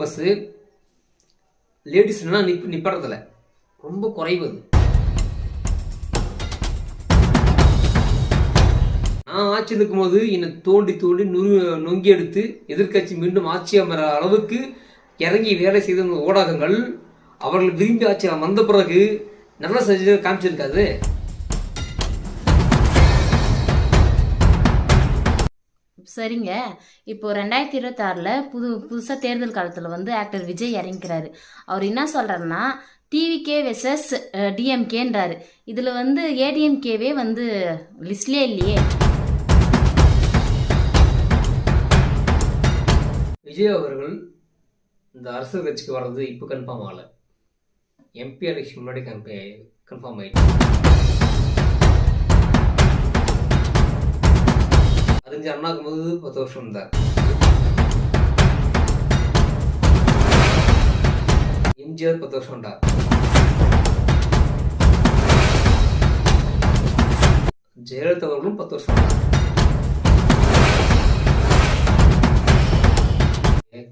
Bus லேடிஸ்லாம் நிப் நிப்பறதில்ல. ரொம்ப குறைவு அது. நான் ஆட்சியில் இருக்கும்போது என்னை தோண்டி தோண்டி நுறு நொங்கி எடுத்து எதிர்க்கட்சி மீண்டும் ஆட்சி அமர அளவுக்கு இறங்கி வேலை செய்த ஊடகங்கள் அவர்கள் விரும்பி ஆட்சி வந்த பிறகு நல்ல செஞ்சு காமிச்சிருக்காது சரிங்க. இப்போ ரெண்டாயிரத்தி இருபத்தாறில் புது புதுசாக தேர்தல் காலத்தில் வந்து ஆக்டர் விஜய் இறங்கிக்கிறாரு. அவர் என்ன சொல்கிறாருன்னா டிவிகே வெசஸ் டிஎம்கேன்றாரு இதில் வந்து ஏடிஎம்கேவே வந்து லிஸ்ட்லேயே இல்லையே. விஜய் அவர்கள் இந்த அரசியல் கட்சிக்கு வர்றது இப்போ கன்ஃபார்ம் ஆகலை. எம்பி எலெக்ஷன் முன்னாடி கன்ஃபார்ம் ஆயிடுச்சு அறிஞ்சு அண்ணா இருக்கும்போது பத்து வருஷம் இருந்தார் எம்ஜிஆர் பத்து வருஷம் இருந்தார் ஜெயலலிதா அவர்களும் பத்து வருஷம்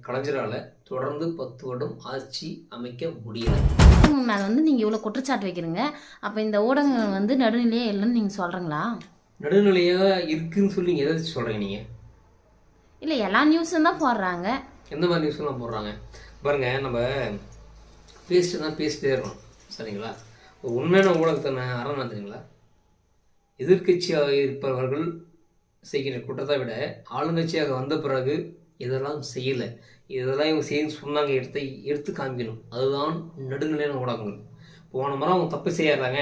கலைஞரால தொடர்ந்து பத்து வருடம் ஆட்சி அமைக்க முடியல ஊடகங்கள் மேலே வந்து நீங்கள் இவ்வளோ குற்றச்சாட்டு வைக்கிறீங்க அப்போ இந்த ஊடகங்கள் வந்து நடுநிலையே இல்லைன்னு நீங்கள் சொல்கிறீங்களா நடுநிலையா இருக்குன்னு சொல்லி நீங்க எதை சொல்றீங்க நீங்க? இல்லை எல்லா நியூஸும் தான் போடுறாங்க. எந்த மாதிரி நியூஸ்லாம் போடுறாங்க? பாருங்க நம்ம பேசிட்டு தான் பேசிட்டே இருக்கணும். சரிங்களா? ஒரு உண்மையான ஊடகத்தை அரண் தெரியுங்களா? எதிர்க்கட்சியாக இருப்பவர்கள் செய்கிற குற்றத்தை விட ஆளுங்கட்சியாக வந்த பிறகு இதெல்லாம் செய்யலை. இதெல்லாம் இவங்க செய்ய சொன்னாங்க எடுத்து எடுத்து காமிக்கணும். அதுதான் நடுநிலையான ஊடகங்கள். போன முறை அவங்க தப்பு செய்யறாங்க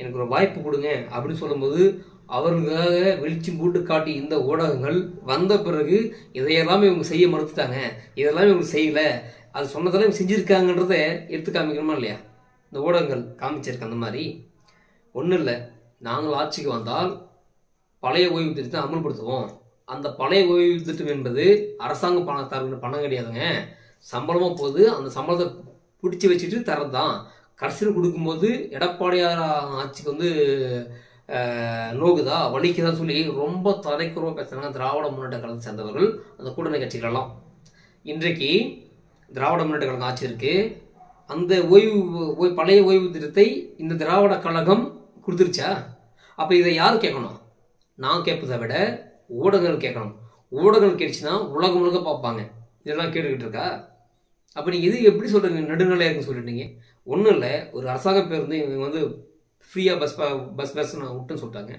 எனக்கு ஒரு வாய்ப்பு கொடுங்க அப்படின்னு சொல்லும்போது அவர்களுக்காக வெளிச்சம் போட்டு காட்டி இந்த ஊடகங்கள் வந்த பிறகு இதையெல்லாம் இவங்க செய்ய மறுத்துட்டாங்க. இதெல்லாம் இவங்க செய்யல. அது சொன்னதெல்லாம் இவங்க செஞ்சுருக்காங்கன்றத எடுத்து காமிக்கணுமா இல்லையா? இந்த ஊடகங்கள் காமிச்சிருக்கு அந்த மாதிரி. ஒன்றும் இல்லை. நாங்கள் ஆட்சிக்கு வந்தால் பழைய ஓய்வு திட்டத்தை அமல்படுத்துவோம். அந்த பழைய ஓய்வு திட்டம் என்பது அரசாங்கம் பணம் தர பணம் கிடையாதுங்க. சம்பளமாக போகுது. அந்த சம்பளத்தை பிடிச்சி வச்சுட்டு தரது தான் கடைசியில் கொடுக்கும்போது எடப்பாடியார் ஆட்சிக்கு வந்து நோகுதா? வலிக்குதான்னு சொல்லி ரொம்ப தலைக்குறவாக பேசுகிறாங்க திராவிட முன்னேற்ற கழகத்தை சேர்ந்தவர்கள். அந்த கூட்டணி கட்சிகளெல்லாம். இன்றைக்கு திராவிட முன்னேற்ற கழகம் ஆட்சி இருக்கு. அந்த ஓய்வு ஓய்- பழைய ஓய்வு திட்டத்தை இந்த திராவிட கழகம் கொடுத்துருச்சா? அப்போ இதை யார் கேட்கணும்? நான் கேட்பதை விட ஊடகங்கள் கேட்கணும். ஊடகங்கள் கேட்டுச்சுன்னா உலகம் முழுக்க பார்ப்பாங்க. இதெல்லாம் கேட்டுக்கிட்டு இருக்கா? அப்போ நீங்கள் இது எப்படி சொல்கிறீங்க நடுநிலையாக இருக்குன்னு சொல்லிட்டீங்க. ஒன்றும் இல்லை. ஒரு அரசாங்க பேருந்து இவங்க வந்து ஃப்ரீயாக பஸ் பஸ் பஸ் நான் விட்டுன்னு சொல்லிட்டாங்க.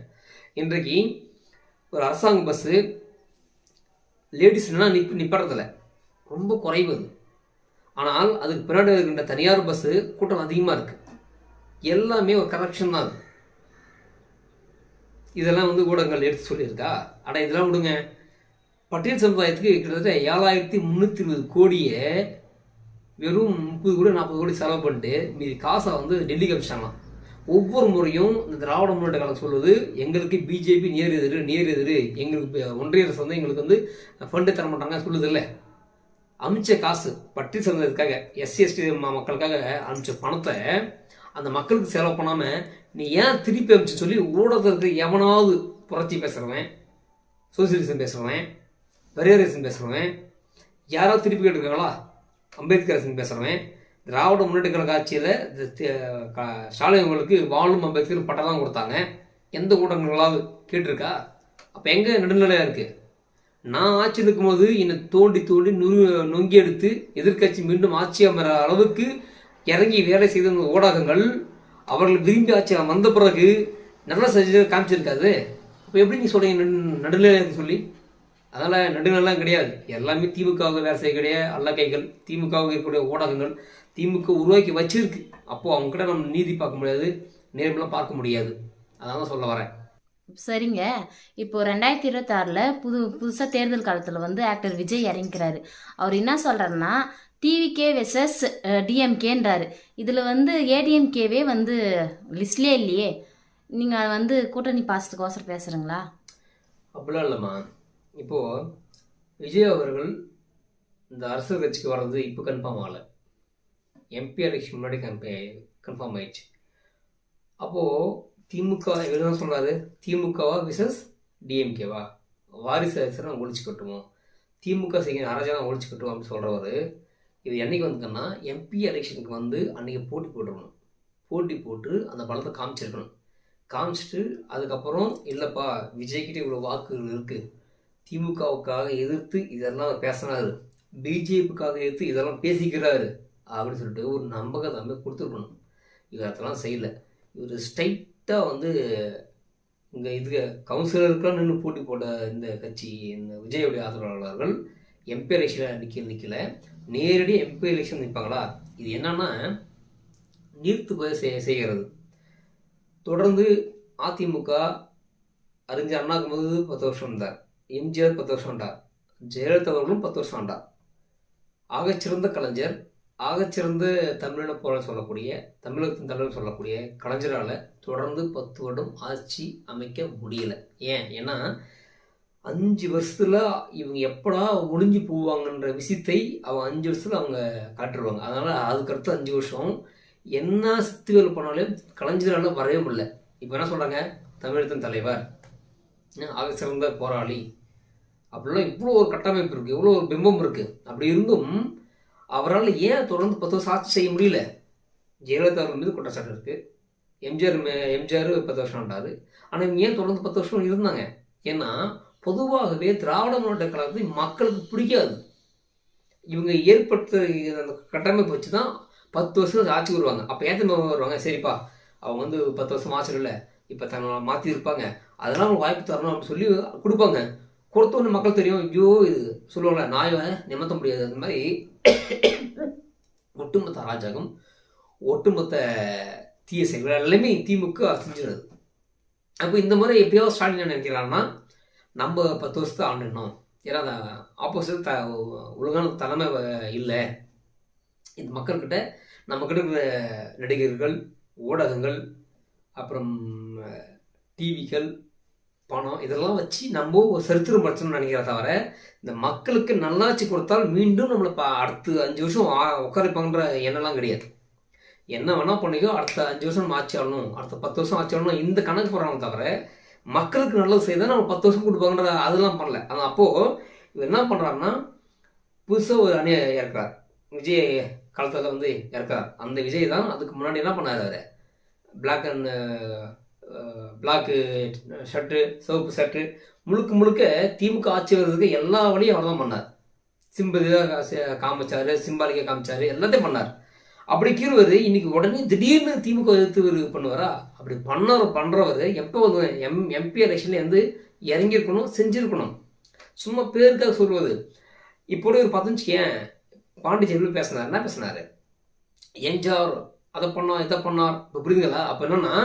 இன்றைக்கு ஒரு அரசாங்க பஸ்ஸு லேடிஸ்லாம் நிப் நிப்பறதில்ல ரொம்ப குறைவு அது. ஆனால் அதுக்கு பின்னாடி இருக்கின்ற தனியார் பஸ்ஸு கூட்டம் அதிகமாக இருக்குது எல்லாமே ஒரு கரெக்ஷன் தான் அது. இதெல்லாம் வந்து ஊடகங்கள் எடுத்து சொல்லியிருக்கா? ஆனால் இதெல்லாம் விடுங்க. பட்டியல் சமுதாயத்துக்கு கிட்டத்தட்ட ஏழாயிரத்தி முந்நூற்றி இருபது கோடியை வெறும் முப்பது கோடி நாற்பது கோடி செலவு பண்ணிட்டு மீதி காசை வந்து டெல்லிக்கு அமிச்சிட்டாங்களாம். ஒவ்வொரு முறையும் இந்த திராவிட முன்னேற்ற கழகம் சொல்வது எங்களுக்கு பிஜேபி நேர் எதிர் நேர் எதிர் எங்களுக்கு ஒன்றிய அரசு வந்து எங்களுக்கு வந்து ஃபண்டு தர மாட்டாங்க சொல்லுது இல்லை. அமிச்ச காசு பட்டி சேர்ந்ததுக்காக எஸ்சி எஸ்டி மக்களுக்காக அமிச்ச பணத்தை அந்த மக்களுக்கு செலவு பண்ணாமல் நீ ஏன் திருப்பி அமிச்சு சொல்லி ஊடகத்துக்கு எவனாவது புரட்சி பேசுகிறவன் சோசியலிசம் பேசுகிறவன் பெரியாரிசம் பேசுகிறவன் யாராவது திருப்பி கேட்டுருக்காங்களா? அம்பேத்கர் அரசன் பேசுகிறவன் திராவிட முன்னேற்ற கழக ஆட்சியில் ஸ்டாலின் அவங்களுக்கு வாழும் அம்பேத்கர் பட்டம் கொடுத்தாங்க. எந்த ஊடகங்களாவது கேட்டிருக்கா? அப்போ எங்கே நடுநிலையாக இருக்குது நான் ஆட்சியில் இருக்கும்போது என்னை தோண்டி தோண்டி நுறு நொங்கி எடுத்து எதிர்க்கட்சி மீண்டும் ஆட்சி அமர அளவுக்கு இறங்கி வேலை செய்த ஊடகங்கள் அவர்கள் விரும்பி ஆட்சி வந்த பிறகு நல்ல செஞ்சு காமிச்சிருக்காது. அப்போ எப்படி நீ சொல்கிறீங்க நடு- சொல்லி. அதனால் நடுநிலாம் கிடையாது. எல்லாமே திமுகவுக்கு வேலை செய்ய கிடையாது அல்ல கைகள் திமுகவுக்கு இருக்கக்கூடிய ஊடகங்கள். திமுக உருவாக்கி வச்சிருக்கு. அப்போது அவங்க கிட்ட நம்ம நீதி பார்க்க முடியாது நேர்மலாம் பார்க்க முடியாது. அதான் தான் சொல்ல வரேன். சரிங்க. இப்போ ரெண்டாயிரத்தி இருபத்தாறில் புது புதுசாக தேர்தல் காலத்தில் வந்து ஆக்டர் விஜய் இறங்கிக்கிறாரு. அவர் என்ன சொல்கிறாருன்னா டிவிகே வெர்சஸ் டிஎம்கேன்றாரு இதில் வந்து ஏடிஎம்கேவே வந்து லிஸ்ட்லேயே இல்லையே. நீங்கள் வந்து கூட்டணி பாசத்துக்கோசரம் பேசுகிறீங்களா அப்படிலாம் இல்லைம்மா. இப்போது விஜய் அவர்கள் இந்த அரசியல் கட்சிக்கு வர்றது இப்போ கன்ஃபார்ம் ஆகலை. எம்பி எலெக்ஷன் முன்னாடி கம்பே கன்ஃபார்ம் ஆயிடுச்சு. அப்போது திமுக என்ன சொல்கிறாரு திமுகவா விசஸ் டிஎம்கேவா வாரிசு அரசரை ஒழிச்சு கட்டுவோம். திமுக செய்கிற அரசாங்கம் ஒழிச்சு கட்டுவோம் அப்படின்னு சொல்கிறவர் இது என்னைக்கு வந்துக்குன்னா எம்பி எலெக்ஷனுக்கு வந்து அன்றைக்கி போட்டி போட்டுருக்கணும். போட்டி போட்டு அந்த பலத்தை காமிச்சிருக்கணும். காமிச்சிட்டு அதுக்கப்புறம் இல்லைப்பா விஜய்கிட்ட இவ்வளோ வாக்குகள் இருக்குது திமுகவுக்காக எதிர்த்து இதெல்லாம் பேசினாரு. பிஜேபிக்காக எதிர்த்து இதெல்லாம் பேசிக்கிறாரு. அப்படின்னு சொல்லிட்டு ஒரு நம்பகத்தன்மை கொடுத்துருக்கணும். இவர் அதெல்லாம் செய்யலை. இவர் ஸ்ட்ரைட்டாக வந்து இங்கே இது கவுன்சிலருக்கெல்லாம் நின்று போட்டி போட்ட இந்த கட்சி இந்த விஜயுடைய ஆதரவாளர்கள் எம்பி எலெக்ஷனில் நிற்க நிற்கல நேரடி எம்பி எலெக்ஷன் நிற்பாங்களா இது என்னன்னா நீர்த்து போய் செய் செய்கிறது. தொடர்ந்து அதிமுக அறிஞர் அண்ணாக்கும் போது பத்து வருஷம் இருந்தார் எம்ஜிஆர் பத்து வருஷம் இருந்தார் ஜெயலலிதா அவர்களும் பத்து வருஷம் இருந்தார் ஆகச்சிறந்த கலைஞர் ஆகச்சிறந்து தமிழின போல சொல்லக்கூடிய தமிழகத்தின் தலைவர் சொல்லக்கூடிய கலைஞரால் தொடர்ந்து பத்து வருடம் ஆட்சி அமைக்க முடியல. ஏன்? ஏன்னா அஞ்சு வருஷத்தில் இவங்க எப்படா ஒளிஞ்சு போவாங்கன்ற விஷயத்தை அவங்க அஞ்சு வருஷத்தில் அவங்க காட்டுருவாங்க. அதனால் அதுக்கடுத்து அஞ்சு வருஷம் என்ன சித்துவேல் பண்ணாலும் கலைஞரால் வரவே முடியல. இப்போ என்ன சொல்கிறாங்க தமிழகத்தின் தலைவர். ஆக சிறந்த போராளி. அப்படிலாம் இவ்வளோ ஒரு கட்டமைப்பு இருக்குது இவ்வளோ ஒரு பிம்பம் இருக்குது அப்படி இருந்தும் அவரால் ஏன் தொடர்ந்து பத்து வருஷம் ஆட்சி செய்ய முடியல? ஜெயலலிதா அவர்கள் மீது குற்றச்சாட்டு இருக்குது எம்ஜிஆர் மே- எம்ஜிஆர் பத்து வருஷம் ஆண்டாரு ஆனால் இவங்க ஏன் தொடர்ந்து பத்து வருஷம் இருந்தாங்க? ஏன்னா பொதுவாகவே திராவிட முன்னேற்ற கழகத்தை மக்களுக்கு பிடிக்காது. இவங்க ஏற்படுத்த அந்த கட்டமைப்பு வச்சு தான் பத்து வருஷம் ஆட்சி வருவாங்க. அப்போ ஏற்ற வருவாங்க? சரிப்பா அவங்க வந்து பத்து வருஷம் ஆட்சி இல்லை. இப்போ தங்களை மாற்றி இருப்பாங்க. அதெல்லாம் அவங்க வாய்ப்பு தரணும் அப்படின்னு சொல்லி கொடுப்பாங்க. கொடுத்த உடனே மக்கள் தெரியும் ஐயோ இது சொல்லுவாங்களே நாயை நிமித்த முடியாது. அந்த மாதிரி ஒட்டுமொத்த அராஜகம் ஒட்டுமொத்த தீய செயல்கள் எல்லாமே திமுக செஞ்சிருது அப்போ இந்த முறை எப்பயோ ஸ்டாலின் என்ன நினைக்கிறான்னா நம்ம பத்து வருஷத்தை ஆண்டுனோம் ஏன்னா அந்த ஆப்போசிட் த ஒழுங்கான தலைமை இல்லை. இந்த மக்கள்கிட்ட நம்மக்கிட்ட இருக்கிற நடிகர்கள் ஊடகங்கள் அப்புறம் டிவிகள் பணம் இதெல்லாம் வச்சு நம்ம ஒரு சரித்திரம் படிச்சோம்னு நினைக்கிற தவிர இந்த மக்களுக்கு நல்லாட்சி கொடுத்தால் மீண்டும் நம்மளை இப்போ அடுத்து அஞ்சு வருஷம் ஆ- உட்காரிப்பாங்கன்ற எண்ணம்லாம் கிடையாது. என்ன வேணால் பண்ணிக்கோ அடுத்த அஞ்சு வருஷம் நம்ம ஆட்சி ஆளணும் அடுத்த பத்து வருஷம் ஆட்சி ஆளணும் இந்த கணக்கு போடுறாங்க தவிர மக்களுக்கு நல்லது செய்தால் நம்ம பத்து வருஷம் கொடுப்பாங்கன்ற அதெல்லாம் பண்ணல. ஆனால் அப்போது இவர் என்ன பண்ணுறாருன்னா புதுசாக ஒரு அணியை இறக்குறார். விஜய் காலத்தில் வந்து இறக்குறார். அந்த விஜய் தான் அதுக்கு முன்னாடி என்ன பண்ணார் அவர்? பிளாக் அண்ட் பிளாக்கு ஷர்ட்டு சிவப்பு ஷர்ட்டு முழுக்க முழுக்க திமுக ஆட்சி வர்றதுக்கு எல்லா வழியும் அவர் தான் பண்ணார் சிம்பதியாக காமிச்சார் சிம்பாலிக்க காமிச்சார் எல்லாத்தையும் பண்ணார். அப்படி கீழ்வர் இன்னைக்கு உடனே திடீர்னு திமுக எதிர்த்து பண்ணுவாரா? அப்படி பண்ணவர் பண்ணுறவர் எப்போ வந்து எம் எம்பி எலெக்ஷனில் வந்து இறங்கியிருக்கணும் செஞ்சுருக்கணும். சும்மா பேருக்காக சொல்வது. இப்போ ஒரு பதினஞ்சு ஏன்? பாண்டிச்சேரியில் பேசினார். என்ன பேசினார்? எம்ஜிஆர் அதை பண்ணார் இதை பண்ணார். இப்போ புரியுதுங்களா? அப்போ என்னன்னா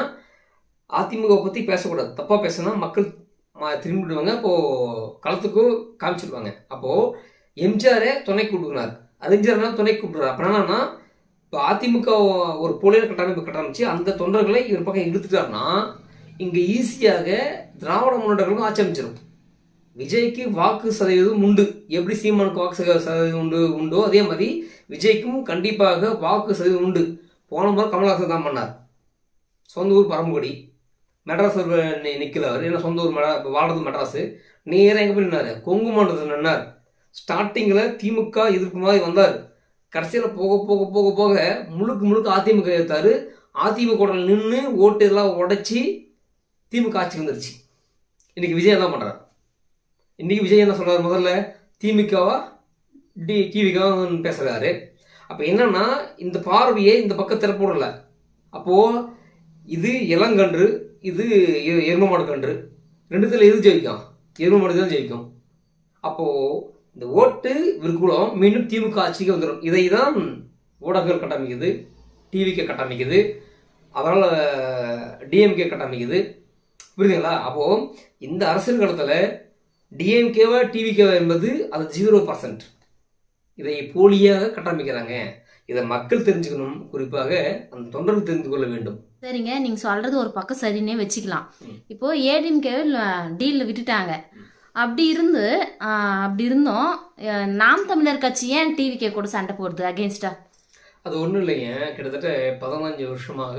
அதிமுக பற்றி பேசக்கூடாது. தப்பாக பேசினா மக்கள் திரும்பிடுவாங்க. அப்போது களத்துக்கும் காமிச்சிடுவாங்க அப்போது எம்ஜிஆரே துணை கூப்பிடுனார் அறிஞர்னா துணை கூப்பிடுறாரு. அப்போ என்னன்னா இப்போ அதிமுக ஒரு போலியர் கட்டமைப்பு கட்டமைச்சு அந்த தொண்டர்களை இவர் பக்கம் இழுத்துட்டாருன்னா இங்கே ஈஸியாக திராவிட முன்னேற்றங்களும் ஆட்சி அமைச்சிடும் விஜய்க்கு வாக்கு சதவீதம் உண்டு. எப்படி சீமானுக்கு வாக்கு சதவீதம் உண்டு உண்டோ அதே மாதிரி விஜய்க்கும் கண்டிப்பாக வாக்கு சதவீதம் உண்டு. போன முறை கமல்ஹாசன் தான் பண்ணார். சொந்த ஊர் பரம்புக்குடி மெட்ராஸ் நிற்கல அவர் ஏன்னா சொந்த ஊர் மெட்ரா வாழ்றது மெட்ராஸு. நேராக எங்கே போய் நின்னார் கொங்கு மாவட்டத்தில் நின்னார் ஸ்டார்டிங்கில் திமுக எதிர்ப்பு மாதிரி வந்தார். கடைசியில் போக போக போக போக முழுக்க முழுக்க அதிமுக எடுத்தார் அதிமுக நின்று ஓட்டு எல்லாம் உடச்சி திமுக ஆட்சிக்கு வந்துருச்சு. இன்றைக்கி விஜய் தான் பண்ணுறார் இன்றைக்கி விஜய் என்ன சொல்கிறார் முதல்ல திமுகவா? டி டிவிகா பேசுகிறாரு அப்போ என்னென்னா இந்த பார்வையை இந்த பக்கம் திறப்போடல அப்போது இது இளங்கன்று இது எ- எரும மாடு கன்று. ரெண்டுத்துல எது ஜெயிக்கும்? எரும மாடு தான் ஜெயிக்கும். அப்போ இந்த ஓட்டு விற்குலம் மீண்டும் திமுக ஆட்சிக்கு வந்துடும் இதை தான் ஊடகங்கள் கட்டமைக்குது டிவிக்கு கட்டமைக்குது அதனால் டிஎம்கே கட்டமைக்குது. புரியுதுங்களா? அப்போ இந்த அரசியல் காலத்தில் டிஎம்கேவா டிவிகேவா என்பது அது ஜீரோ பர்சன்ட் இதை போலியாக கட்டமைக்கிறாங்க. இதை மக்கள் தெரிஞ்சுக்கணும். குறிப்பாக அந்த தொண்டர்கள் தெரிந்து கொள்ள வேண்டும். சரிங்க நீங்க சொல்றது ஒரு பக்கம் சரின்னே வச்சுக்கலாம். ம். இப்போ ஏடிஎம்கே டீல்ல விட்டுட்டாங்க. அப்படி இருந்து அப்படி இருந்தோம். நாம் தமிழர் கட்சி ஏன் டிவிகே கூட சண்டை போடுது அகேன்ஸ்டா அது ஒன்றும் இல்லைங்க. கிட்டத்தட்ட பதினஞ்சு வருஷமாக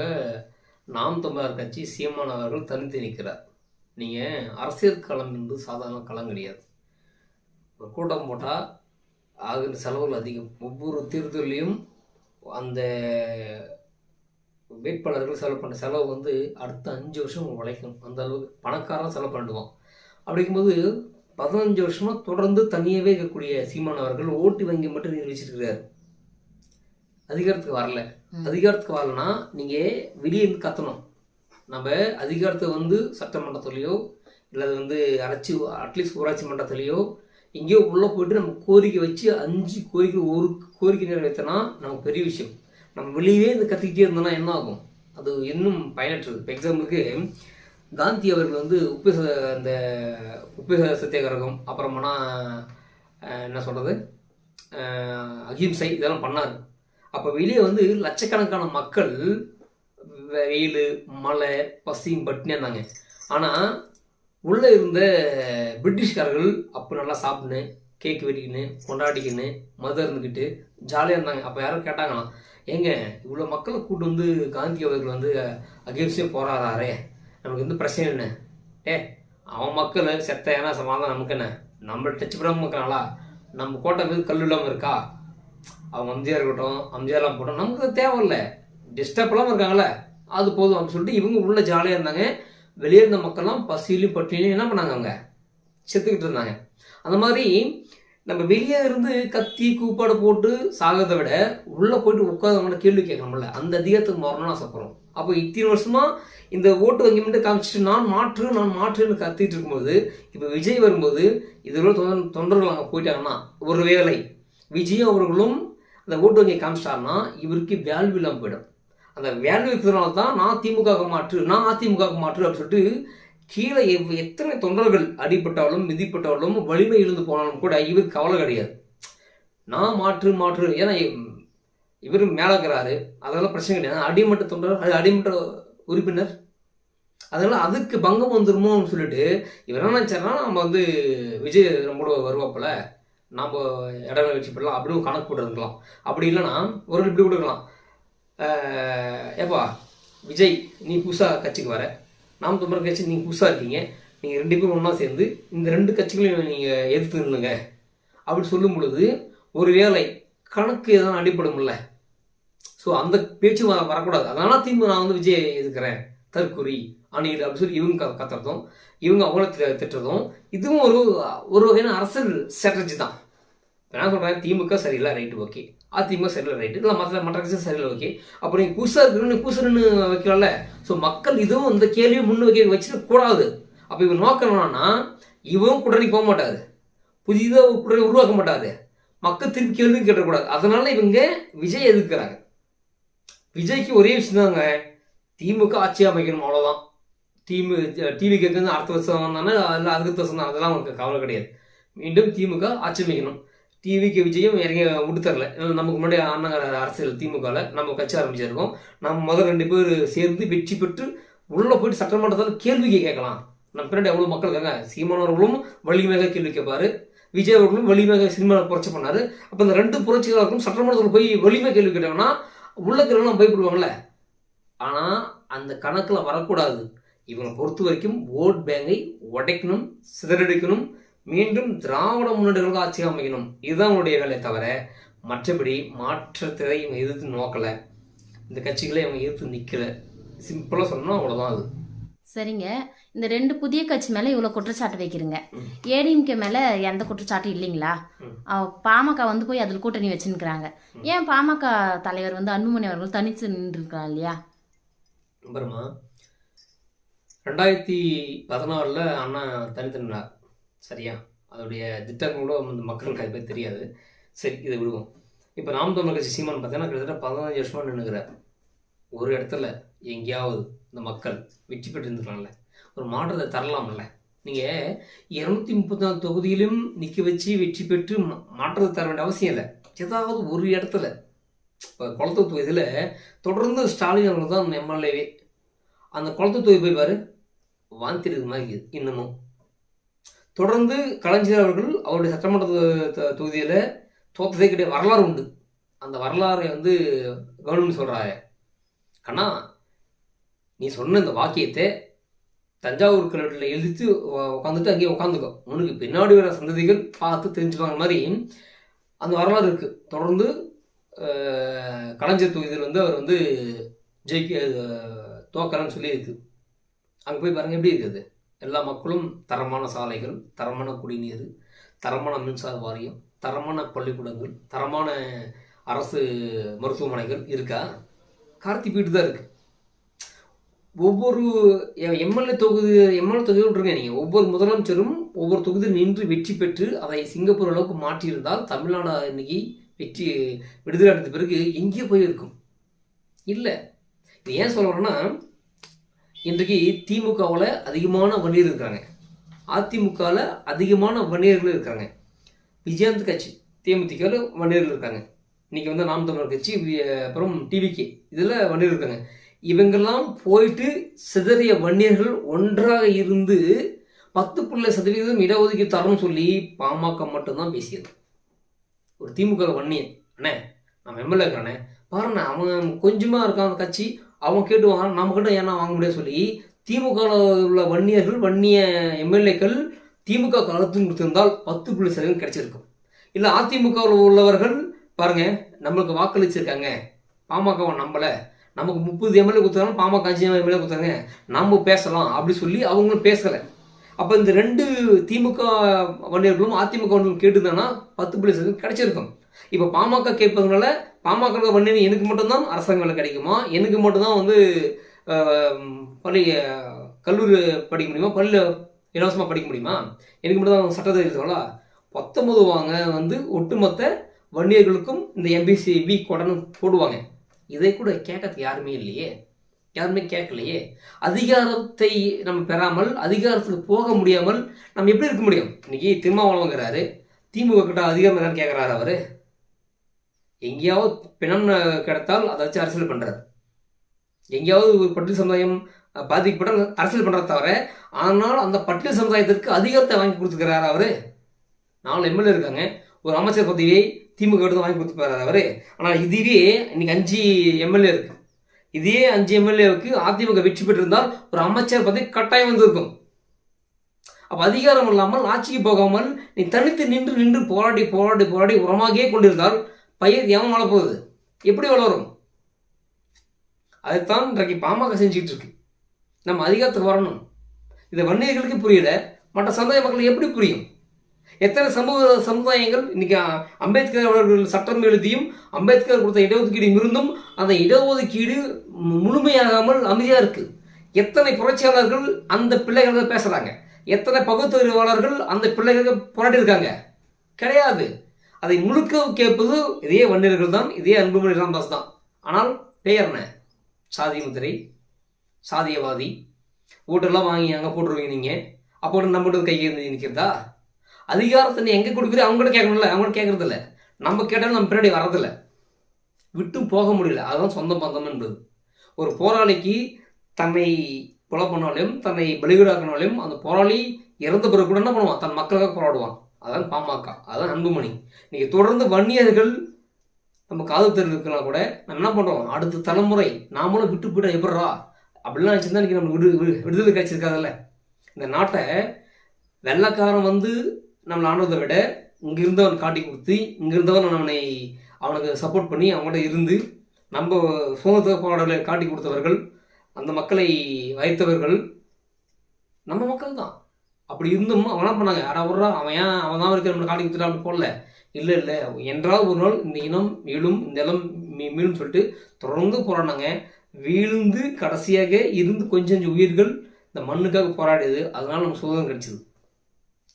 நாம் தமிழர் கட்சி சீமான் அவர்கள் தனித்து நிற்கிறார். நீங்கள் அரசியல் களம் என்பது சாதாரண களம் கிடையாது. ஒரு கூட்டம் போட்டால் ஆகிற செலவுகள் அதிகம். ஒவ்வொரு தேர்தலையும் அந்த வேட்பாளர்கள் செலவு பண்ணுற செலவு வந்து அடுத்த அஞ்சு வருஷம் உழைக்கும். அந்த அளவுக்கு பணக்காரன் செலவு பண்ணிடுவான். அப்படிங்கும்போது பதினஞ்சு வருஷமா தொடர்ந்து தனியாகவே இருக்கக்கூடிய சீமான் அவர்கள் ஓட்டு வங்கி மட்டும் நிர்வகிச்சிருக்கிறார். அதிகாரத்துக்கு வரல. அதிகாரத்துக்கு வரலன்னா நீங்கள் வெளியே இருந்து கத்தணும். நம்ம அதிகாரத்தை வந்து சட்டமன்றத்துலேயோ இல்லை அது வந்து அரைச்சி அட்லீஸ்ட் ஊராட்சி மன்றத்துலேயோ எங்கேயோ உள்ளே போயிட்டு நம்ம கோரிக்கை வச்சு அஞ்சு கோரிக்கை ஒரு கோரிக்கை நிறைவேற்றினா நமக்கு பெரிய விஷயம். நம்ம வெளியே இது கத்திக்கிட்டே இருந்தோம்னா என்ன ஆகும்? அது இன்னும் பயனற்றது. இப்போ எக்ஸாம்பிளுக்கு காந்தி அவர்கள் வந்து உப்பு அந்த உப்பு சத்தியாகிரகம் அப்புறமானா என்ன சொல்கிறது அகிம்சை இதெல்லாம் பண்ணார். அப்போ வெளியே வந்து லட்சக்கணக்கான மக்கள் வெயில் மழை பசியும் பட்டினியாக இருந்தாங்க. ஆனால் உள்ளே இருந்த பிரிட்டிஷ்காரர்கள் அப்போ நல்லா சாப்பிட்டுன்னு கேக் வெட்டிக்கின்னு கொண்டாடிக்கின்னு மது இருந்துக்கிட்டு ஜாலியாக இருந்தாங்க. அப்போ யாரும் கேட்டாங்களாம் ஏங்க இவ்வளோ மக்களை கூட்டு வந்து காந்தி அவர்கள் வந்து அகிம்சையே போராடாரே நமக்கு வந்து பிரச்சனை என்ன ஏ அவன் மக்கள் செத்த ஏன்னா சமாதானம் நமக்கு என்ன? நம்ம டச் பண்ணாமல் இருக்காங்களா நம்ம கோட்டை மீது கல் இல்லாமல் இருக்கா? அவங்க எம்ஜிஆர் இருக்கட்டும் எம்ஜிஆர்லாம் போட்டோம் நமக்கு தேவையில்லை தேவையில்ல. டிஸ்டர்ப் இல்லாமல் இருக்காங்களே அது போதும் அப்படின்னு சொல்லிட்டு இவங்க உள்ள ஜாலியாக இருந்தாங்க. வெளியே இருந்த மக்கள்லாம் பசியிலையும் பட்டினிலையும் என்ன பண்ணாங்க அவங்க? செத்துக்கிட்டு இருந்தாங்க. அந்த மாதிரி நம்ம வெளியே இருந்து கத்தி கூப்பாடு போட்டு சாகிறத விட உள்ளே போயிட்டு உட்காந்தவங்கள கேள்வி கேட்கணும்ல. அந்த அதிகாரத்துக்கு மாறணும்னு ஆசைப்படுறோம். அப்போ இத்தனை வருஷமா இந்த ஓட்டு வங்கி மட்டும் காமிச்சிட்டு நான் மாற்று நான் மாற்றுன்னு கத்திட்டு இருக்கும்போது இப்போ விஜய் வரும்போது இதோட தொண்டர் தொண்டர்கள் அங்கே போயிட்டாங்கன்னா ஒரு வேலை விஜய் அவர்களும் அந்த ஓட்டு வங்கியை காமிச்சிட்டாருன்னா இவருக்கு வேல்யூ இல்லாமல் போயிடும். அந்த வேல்யூ இருக்கிறதுனால தான் நான் திமுக மாற்று நான் அதிமுக மாற்று அப்படின்னு சொல்லிட்டு கீழே எவ்- எத்தனை தொண்டர்கள் அடிபட்டாலும் மிதிப்பட்டாலும் வலிமை இழந்து போனாலும் கூட இவருக்கு கவலை கிடையாது. நான் மாற்று மாற்று. ஏன்னா இவர் மேலே இருக்கிறாரு. அதெல்லாம் பிரச்சனை கிடையாது. அடிமட்ட தொண்டர் அது அடிமட்ட உறுப்பினர். அதனால அதுக்கு பங்கம் வந்துருமோன்னு சொல்லிட்டு இவர் என்ன நினைச்சாருன்னா நம்ம வந்து விஜய் நம்மளோட வருவாப்புல. நம்ம இடங்களை வச்சு போடலாம் அப்படின்னு கணக்கு போட்டுருக்கலாம். அப்படி இல்லைன்னா ஒரு இப்படி கொடுக்கலாம். ஏப்பா விஜய் நீ புதுசாக கட்சிக்கு வர. நாம் தமிழர் கட்சி நீங்கள் புதுசாக இருக்கீங்க. நீங்கள் ரெண்டு பேரும் ஒன்றா சேர்ந்து இந்த ரெண்டு கட்சிகளையும் நீங்கள் எதிர்த்து நில்லுங்க அப்படி சொல்லும் பொழுது ஒருவேளை கணக்கு எதனா அடிப்படும்ல ஸோ அந்த பேச்சு வர வரக்கூடாது. அதனால திமுக நான் வந்து விஜய் எதுக்குறேன் தற்குறி அணியில் அப்படின்னு சொல்லி இவங்க கத்துறதும் இவங்க அவங்கள திட்டுறதும் இதுவும் ஒரு ஒரு வகையான அரசியல் ஸ்ட்ராட்டஜி தான். நான் சொல்கிறேன் திமுக சரியில்லை ரைட்டு ஓகே அதிமுக சரியில்லை ரைட்டு இல்லை மற்ற மற்ற கட்சியும் சரியில்லை ஓகே அப்போ நீங்கள் புதுசாக இருக்கணும்னு புதுசுன்னு வைக்கலாம்ல? ஸோ மக்கள் இதுவும் இந்த கேள்வியும் முன் வைக்க வச்சிடக்கூடாது கூடாது. அப்போ இவன் நோக்கம் என்னன்னா இவன் குடனி போக மாட்டாரு. புதிதாக குடனி உருவாக்க மாட்டாரு. மக்கள் திருப்பி கேள்வியும் கேட்டக்கூடாது. அதனால இவங்க விஜய் எதிர்க்கிறாங்க. விஜய்க்கு ஒரே விஷயம் தாங்க திமுக ஆட்சி அமைக்கணும் அவ்வளோதான் திமு டிவி கேட்குறது அடுத்த வருஷம் தானே இல்லை அதுக்கு வருஷம் தான் அதெல்லாம் அவங்களுக்கு கவலை கிடையாது. மீண்டும் திமுக ஆட்சி அமைக்கணும். டிவிக்கு விஜயும் இறங்கி விட்டுத்தரல ஏன்னா நமக்கு முன்னாடி அண்ணன் அரசியல் திமுகவில் நம்ம கட்சி ஆரம்பிச்சிருக்கோம். நம்ம முதல் ரெண்டு பேர் சேர்ந்து வெற்றி பெற்று உள்ளே போயிட்டு சட்டமன்றத்தில் கேள்விக்கு கேட்கலாம். நம்ம பின்னாடி எவ்வளோ மக்கள் இருக்காங்க சீமான் அவர்களும் வலிமையாக கேள்வி கேட்பார். விஜய் அவர்களும் வலிமையாக சினிமாவில் புரட்சி பண்ணார். அப்போ இந்த ரெண்டு புரட்சிகளுக்கும் சட்டமன்றத்தில் போய் வலிமை கேள்வி கேட்டாங்கன்னா உள்ள இருக்கிறவங்களாம் ஆனால் அந்த கணக்கில் வரக்கூடாது. இவங்களை பொறுத்த வரைக்கும் ஓட் பேங்கை உடைக்கணும் சிதறடிக்கணும். மீண்டும் திராவிட முன்னேற்றங்களுக்கு ஆட்சி அமைக்கணும். இதுதான் அவங்களுடைய வேலையை தவிர மற்றபடி மாற்றத்தை இவங்க எதிர்த்து நோக்கலை. இந்த கட்சிகளை அவங்க எதிர்த்து நிற்கல சிம்பிளாக சொன்னால் அவ்வளோதான் அது. சரிங்க. இந்த ரெண்டு புதிய கட்சி மேலே இவ்வளோ குற்றச்சாட்டு வைக்கிறீங்க. ஏடிஎம்கே மேலே எந்த குற்றச்சாட்டும் இல்லைங்களா? பாமக வந்து போய் அதில் கூட்டணி வச்சுருக்கிறாங்க. ஏன் பாமக தலைவர் வந்து அன்புமணி அவர்கள் தனித்து நின்றுருக்கலாம் இல்லையா? அப்புறமா ரெண்டாயிரத்தி பதினாறில் அண்ணா தனித்தனினார் சரியா? அதோடைய திட்டங்களும் வந்து மக்களுக்கு அது பேர் தெரியாது. சரி இதை விடுவோம். இப்போ நாம் தமிழ் கட்சி சீமான் பார்த்தீங்கன்னா கிட்டத்தட்ட பதினஞ்சு வருஷமாக நின்றுக்கிறார் ஒரு இடத்துல எங்கேயாவது இந்த மக்கள் வெற்றி பெற்று இருந்துக்கலாம்ல ஒரு மாற்றத்தை தரலாம்ல நீங்கள் இரநூத்தி முப்பத்தி நாலு தொகுதியிலும் நிற்க வச்சு வெற்றி பெற்று மா- மாற்றத்தை தர வேண்டிய அவசியம் இல்லை. ஏதாவது ஒரு இடத்துல இப்போ குளத்தூர் தொகுதியில் தொடர்ந்து ஸ்டாலின் அவர்கள் தான் எம்எல்ஏவே. அந்த குளத்தூர் தொகுதி போய் பாரு வாந்திருக்கு மாதிரி இன்னமும் தொடர்ந்து கலைஞர் அவர்கள் அவருடைய சட்டமன்ற தொகுதியில் தோத்ததே கிடையாது. வரலாறு உண்டு. அந்த வரலாறை வந்து கவர்மெண்ட் சொல்கிறாரு கண்ணா நீ சொன்ன இந்த வாக்கியத்தை தஞ்சாவூர் கல்வெட்டில் எழுதித்து உட்காந்துட்டு அங்கேயே உட்காந்துக்கோ உனக்கு பின்னாடி வர சந்ததிகள் பார்த்து தெரிஞ்சுப்பாங்க மாதிரி அந்த வரலாறு இருக்குது தொடர்ந்து கலைஞர் தொகுதியில் வந்து அவர் வந்து ஜெயிக்க தோக்கலன்னு சொல்லி இருக்குது அங்கே போய் பாருங்கள் எப்படி இருக்குது எல்லா மக்களும் தரமான சாலைகள் தரமான குடிநீர் தரமான மின்சார வாரியம் தரமான பள்ளிக்கூடங்கள் தரமான அரசு மருத்துவமனைகள் இருக்கா? கார்த்தி வீட்டு தான் இருக்கு. ஒவ்வொரு எம்எல்ஏ தொகுதி எம்எல்ஏ தொகுதி விட்டுருங்க நீங்கள் ஒவ்வொரு முதலமைச்சரும் ஒவ்வொரு தொகுதியில் நின்று வெற்றி பெற்று அதை சிங்கப்பூர் அளவுக்கு மாற்றியிருந்தால் தமிழ்நாடு இன்னைக்கு வெற்றி விடுதலை அடைந்த பிறகு எங்கேயோ போயிருக்கும். இல்லை. இது ஏன் சொல்கிறேன்னா இன்றைக்கு திமுகவில் அதிகமான வன்னியர் இருக்காங்க. அதிமுகவில் அதிகமான வன்னியர்கள் இருக்காங்க. விஜயந்த் கட்சி தேமுதிகவில் வன்னியர்கள் இருக்காங்க. இன்னைக்கு வந்து நாம் தமிழர் கட்சி அப்புறம் டிவிகே இதில் வன்னியர் இருக்காங்க. இவங்கெல்லாம் போயிட்டு சிதறிய வன்னியர்கள் ஒன்றாக இருந்து பத்து புள்ளி சதவீதம் இடஒதுக்கீடு தரணும்னு சொல்லி பாமக மட்டும்தான் பேசியது. ஒரு திமுக வன்னியன் அண்ணே நான் எம்எல்ஏ இருக்கிறானே பாருண்ணே அவன் கொஞ்சமாக இருக்கான் அந்த கட்சி அவன் கேட்டு வாங்க நம்ம கிட்ட ஏன்னா வாங்க முடியாது சொல்லி திமுக உள்ள வன்னியர்கள் வன்னிய எம்எல்ஏக்கள் திமுக காலத்தும் கொடுத்திருந்தால் பத்து புள்ளி சதவீதம் கிடைச்சிருக்கும். இல்லை அதிமுகவில் உள்ளவர்கள் பாருங்க நம்மளுக்கு வாக்களிச்சிருக்காங்க. பாமகவை நம்பல. நமக்கு முப்பது எம்எல்ஏ கொடுத்தாலும் பாமக அஞ்சு எம்எல்ஏ கொடுத்தாங்க. நம்ம பேசலாம் அப்படி சொல்லி அவங்களும் பேசலை. அப்போ இந்த ரெண்டு திமுக வன்னியர்களும் அதிமுக வன்னியர்களும் கேட்டுதானா பத்து புள்ளி சதவீதம் கிடைச்சிருக்கும். இப்போ பாமக கேட்பதுனால பாமக வன்னியர் எனக்கு மட்டும்தான் அரசாங்க வேலை கிடைக்குமா? எனக்கு மட்டும்தான் வந்து பள்ளி கல்லூரி படிக்க முடியுமா? பள்ளியில் இலவசமாக படிக்க முடியுமா? எனக்கு மட்டும்தான் சட்டத்தை எழுதுவாங்களா பத்தொம்பது வாங்க வந்து ஒட்டுமொத்த வன்னியர்களுக்கும் இந்த எம்பிசி பி கொடன்னு போடுவாங்க. இதை கூட கேட்கறதுக்கு யாருமே இல்லையே. யாருமே கேட்கலையே. அதிகாரத்தை நம்ம பெறாமல் அதிகாரத்துக்கு போக முடியாமல் நம்ம எப்படி இருக்க முடியும்? இன்னைக்கு திருமாவளவங்கிறாரு திமுக கிட்ட அதிகாரம் என்னன்னு கேட்குறாரு அவர். எங்கேயாவது பிணம் கிடைத்தால் அதை வச்சு அரசியல் பண்ணுறாரு எங்கேயாவது ஒரு பட்டியல் சமுதாயம் பாதிக்கப்பட்ட அரசியல் பண்றத தவிர ஆனால் அந்த பட்டியல் சமுதாயத்திற்கு அதிகாரத்தை வாங்கி கொடுத்துக்கிறாரு அவர். நாலு எம்எல்ஏ இருக்காங்க. ஒரு அமைச்சர் பதவியை திமுக எடுத்து வாங்கி கொடுத்துப்பாரு அவர். ஆனால் இதுவே இன்னைக்கு அஞ்சு எம்எல்ஏ இருக்கு. இதே அஞ்சு எம்எல்ஏவுக்கு அதிமுக வெற்றி பெற்றிருந்தால் ஒரு அமைச்சர் பதவி கட்டாயம் வந்திருக்கும். அப்போ அதிகாரம் இல்லாமல் ஆட்சிக்கு போகாமல் நீ தனித்து நின்று நின்று போராடி போராடி போராடி உரமாகியே கொண்டிருந்தால் பயிர் எவன் வளர்ப்போகுது எப்படி வளரும் அதுதான் இன்றைக்கு பாமக செஞ்சுக்கிட்டு இருக்கு. நம்ம அதிகாரத்துக்கு வரணும். இதை வன்னியர்களுக்கு புரியல. மற்ற சமுதாய மக்களுக்கு எப்படி புரியும்? எத்தனை சமூக சமுதாயங்கள் இன்னைக்கு அம்பேத்கர் அவர்கள் சட்டம் எழுதியும் அம்பேத்கர் கொடுத்த இடஒதுக்கீடு இருந்தும் அந்த இடஒதுக்கீடு மு- முழுமையாகாமல் அமைதியாக இருக்கு. எத்தனை புரட்சியாளர்கள் அந்த பிள்ளைகளை பேசுறாங்க? எத்தனை பகுத்தறிவாளர்கள் அந்த பிள்ளைகளுக்கு போராடி இருக்காங்க கிடையாது. அதை முழுக்க கேட்பது இதே வன்னியர்கள் தான் இதே அன்புமணி ராமதாஸ் தான். ஆனால் பெயர் என்ன? சாதி முத்திரை சாதியவாதி. ஓட்டெல்லாம் வாங்கி அங்கே போட்டுருவீங்க நீங்கள் அப்போ நம்மகிட்ட கையை நிற்கிறதா அதிகாரத்தை நீ எங்கே கொடுக்குறீ அவங்ககிட்ட கேட்கணும்ல அவங்க கேட்கறதில்ல. நம்ம கேட்டாலும் நம்ம பின்னாடி வரதில்ல விட்டு போக முடியல. அதுதான் சொந்த பந்தம் என்பது. ஒரு போராளிக்கு தன்னை கொலை பண்ணாலும் தன்னை பலிகீடாக்கினாலும் அந்த போராளி இறந்த பிறகு கூட என்ன பண்ணுவான்? தன் மக்களுக்காக போராடுவான். அதான் பாமக அதான் அன்புமணி. இன்னைக்கு தொடர்ந்து வன்னியர்கள் நம்ம காதல் தெரிவிக்கலாம் கூட நம்ம என்ன பண்றோம்? அடுத்த தலைமுறை நாமளும் விட்டு போயிட்டா எப்படா அப்படிலாம் நினச்சிருந்தா இன்னைக்கு நம்ம விடு விடுதலை கிடைச்சிருக்காதுல்ல இந்த நாட்டை வெள்ளக்காரன் வந்து நம்மளை ஆண்டதை விட இங்கே இருந்தவன் காட்டி கொடுத்து இங்கே இருந்தவன் அவனை அவனுக்கு சப்போர்ட் பண்ணி அவங்கள்ட்ட இருந்து நம்ம சுதந்திர போராடலை காட்டி கொடுத்தவர்கள் அந்த மக்களை வைத்தவர்கள் நம்ம மக்கள் தான் அப்படி இருந்தும் அவனா பண்ணாங்க? அடா விட்றா அவன் ஏன் அவன் தான் இருக்கிற நம்மளை காட்டி கொடுத்துட்டா அப்படி போடல. இல்லை இல்லை. என்றாவது ஒரு நாள் இந்த இனம் வீழும் இந்த இனம் மீ- மீளும் சொல்லிட்டு தொடர்ந்து போராடினாங்க. வீழ்ந்து கடைசியாக இருந்து கொஞ்சம் கொஞ்சம் உயிர்கள் இந்த மண்ணுக்காக போராடியது. அதனால நமக்கு சுதந்திரம் கிடைச்சிது.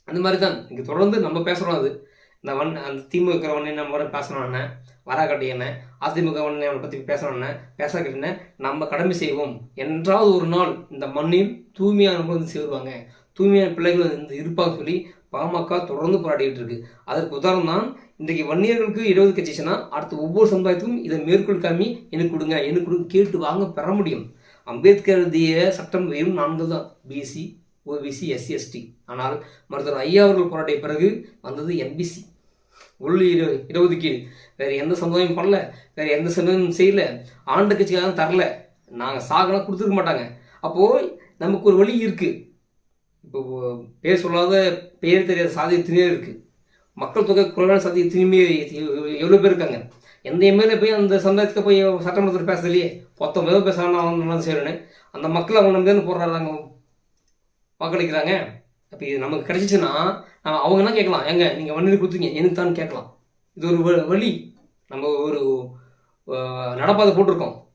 அந்த மாதிரி தான் இங்கே தொடர்ந்து நம்ம பேசுகிறோம் அது. இந்த வன் அந்த திமுக என்ன நம்ம வர பேசணும் என்ன? வராக்கட்டி என்ன? அதிமுக வண்ணை அவனை பற்றி பேசணும்னு பேச பேசாக்கட்டி நம்ம கடமை செய்வோம். என்றாவது ஒரு நாள் இந்த மண்ணில் தூய்மையானவங்க வந்து சேருவாங்க தூய்மையான பிள்ளைகள் வந்து இருப்பாங்க சொல்லி பாமக தொடர்ந்து போராடிட்டு இருக்கு. அதற்கு உதாரணம் தான் இன்றைக்கு வன்னியர்களுக்கு இருபது கட்சிச்சுன்னா அடுத்து ஒவ்வொரு சமுதாயத்துக்கும் இதை மேற்கொள் காமி எனக்கு கொடுங்க எனக்கு கொடுங்க கேட்டு வாங்க பெற முடியும். அம்பேத்கர் எழுதிய சட்டம் வெறும் நான்கு தான். பிசி ஓபிசி எஸ்சி எஸ்டி ஆனால் மருத்துவர் ஐயா அவர்கள் போராட்டிய பிறகு வந்தது எம்பிசி உள் இருபது இடஒதுக்கீடு. வேற எந்த சமுதாயம் பண்ணல வேறு எந்த சமுதாயம் செய்யல ஆண்டு கட்சிக்காக தரல. நாங்கள் சாகலாம் கொடுத்துருக்க மாட்டாங்க. அப்போது நமக்கு ஒரு வழி இருக்குது இப்போ பேர் சொல்லாத பேர் தெரியாத சாதி எத்தனையோ இருக்குது மக்கள் தொகை குறைவான சாதி திரும்பி எவ்வளோ பேர் இருக்காங்க? எந்த எம்எல்ஏ போய் அந்த சமுதாயத்துக்கு போய் சட்டமன்றத்தில் பேசலையே? பத்தொன்பதோ பேசலாம் அவன் நல்லா செய்யணும் அந்த மக்கள் அவங்க நம்ம போடுறாங்க வாக்களிக்கிறாங்க. அப்போ இது நமக்கு கிடைச்சிச்சுன்னா நம்ம அவங்க கேட்கலாம்? எங்க நீங்கள் வண்டி கொடுத்தீங்க எனக்கு தான் கேட்கலாம். இது ஒரு வ- வழி. நம்ம ஒரு நடப்பாதை போட்டிருக்கோம்.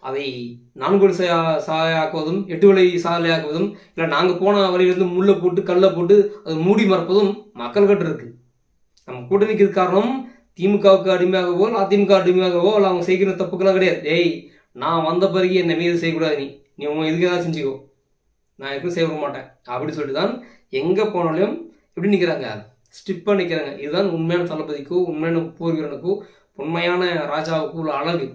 அதை நான்கு வழி சா- சாலையாக்குவதும் எட்டு வழி சாலையாக்குவதும் இல்லை நாங்கள் போன வழியிலிருந்து முள்ளை போட்டு கல்லை போட்டு அதை மூடி மறப்பதும் மக்கள்கிட்ட இருக்கு. நம்ம கூட்டணிக்கு காரணம் திமுகவுக்கு அடிமையாகவோ அதிமுக அடிமையாகவோ இல்லை அவங்க செய்கிற தப்புக்கெல்லாம் கிடையாது. ஏய் நான் வந்த பிறகு என்னை மீது செய்யக்கூடாது நீ. நீ உன் இதுக்கு ஏதாவது செஞ்சுக்கோ. நான் எதுவும் செய்ய விட மாட்டேன். அப்படின்னு சொல்லிட்டு தான் எங்கே போனாலும் எப்படி நிற்கிறாங்க ஸ்டிப்பாக நிற்கிறாங்க இதுதான் உண்மையான தளபதிக்கோ உண்மையான போர்வீரனுக்கோ உண்மையான ராஜாவுக்கு உள்ள அழகு.